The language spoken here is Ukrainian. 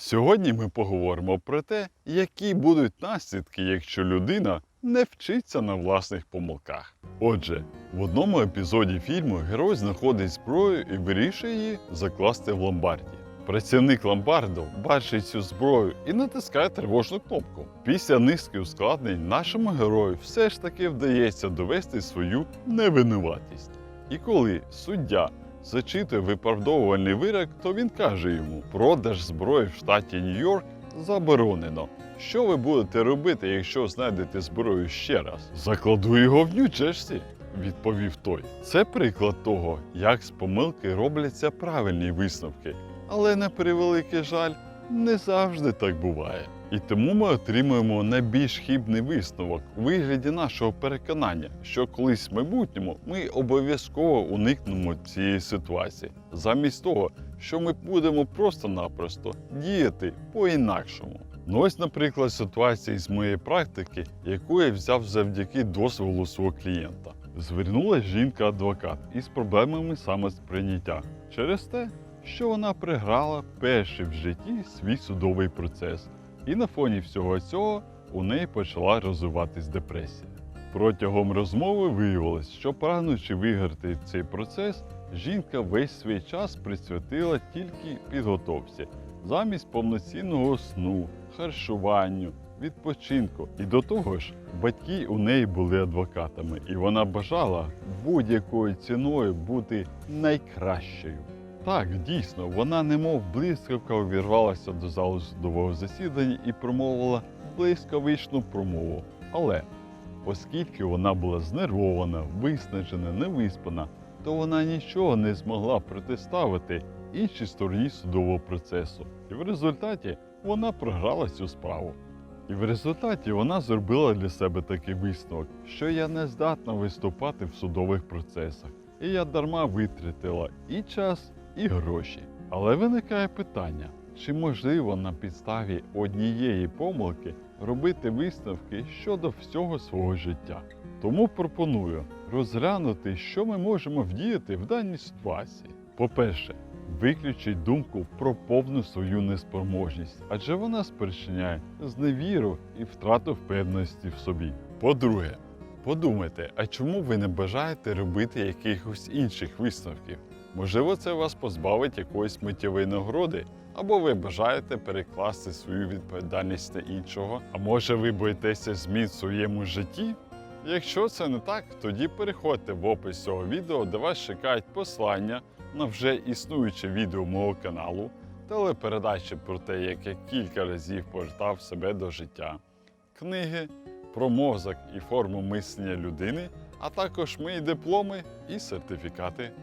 Сьогодні ми поговоримо про те, які будуть наслідки, якщо людина не вчиться на власних помилках. Отже, в одному епізоді фільму герой знаходить зброю і вирішує її закласти в ломбарді. Працівник ломбарду бачить цю зброю і натискає тривожну кнопку. Після низки ускладнень нашому герою все ж таки вдається довести свою невинуватість. І коли суддя зачитує виправдовувальний вирок, то він каже йому: продаж зброї в штаті Нью-Йорк заборонено. Що ви будете робити, якщо знайдете зброю ще раз? Закладу його в Нью-Джерсі, відповів той. Це приклад того, як з помилки робляться правильні висновки. Але на превеликий жаль, не завжди так буває. І тому ми отримуємо найбільш хибний висновок у вигляді нашого переконання, що колись в майбутньому ми обов'язково уникнемо цієї ситуації, замість того, що ми будемо просто-напросто діяти по-інакшому. Ну ось, наприклад, ситуація з моєї практики, яку я взяв завдяки дозволу свого клієнта. Звернулася жінка-адвокат із проблемами самосприйняття через те, що вона приграла перший в житті свій судовий процес, і на фоні всього цього у неї почала розвиватись депресія. Протягом розмови виявилось, що прагнучи виграти цей процес, жінка весь свій час присвятила тільки підготовці, замість повноцінного сну, харчуванню, відпочинку. І до того ж, батьки у неї були адвокатами, і вона бажала будь-якою ціною бути найкращою. Так, дійсно, вона немов блискавка увірвалася до залу судового засідання і промовила блискавичну промову. Але оскільки вона була знервована, виснажена, невиспана, то вона нічого не змогла протиставити іншій стороні судового процесу. І в результаті вона програла цю справу. І в результаті вона зробила для себе такий висновок, що я не здатна виступати в судових процесах, і я дарма витратила і час, і гроші. Але виникає питання, чи можливо на підставі однієї помилки робити висновки щодо всього свого життя? Тому пропоную розглянути, що ми можемо вдіяти в даній ситуації. По-перше, виключіть думку про повну свою неспроможність, адже вона спричиняє зневіру і втрату впевненості в собі. По-друге, подумайте, а чому ви не бажаєте робити якихось інших висновків? Можливо, це вас позбавить якоїсь миттєвої нагороди, або ви бажаєте перекласти свою відповідальність на іншого, а може ви боїтеся змін в своєму житті? Якщо це не так, тоді переходьте в опис цього відео, де вас чекають послання на вже існуюче відео мого каналу, телепередачі про те, як я кілька разів повертав себе до життя, книги про мозок і форму мислення людини, а також мої дипломи і сертифікати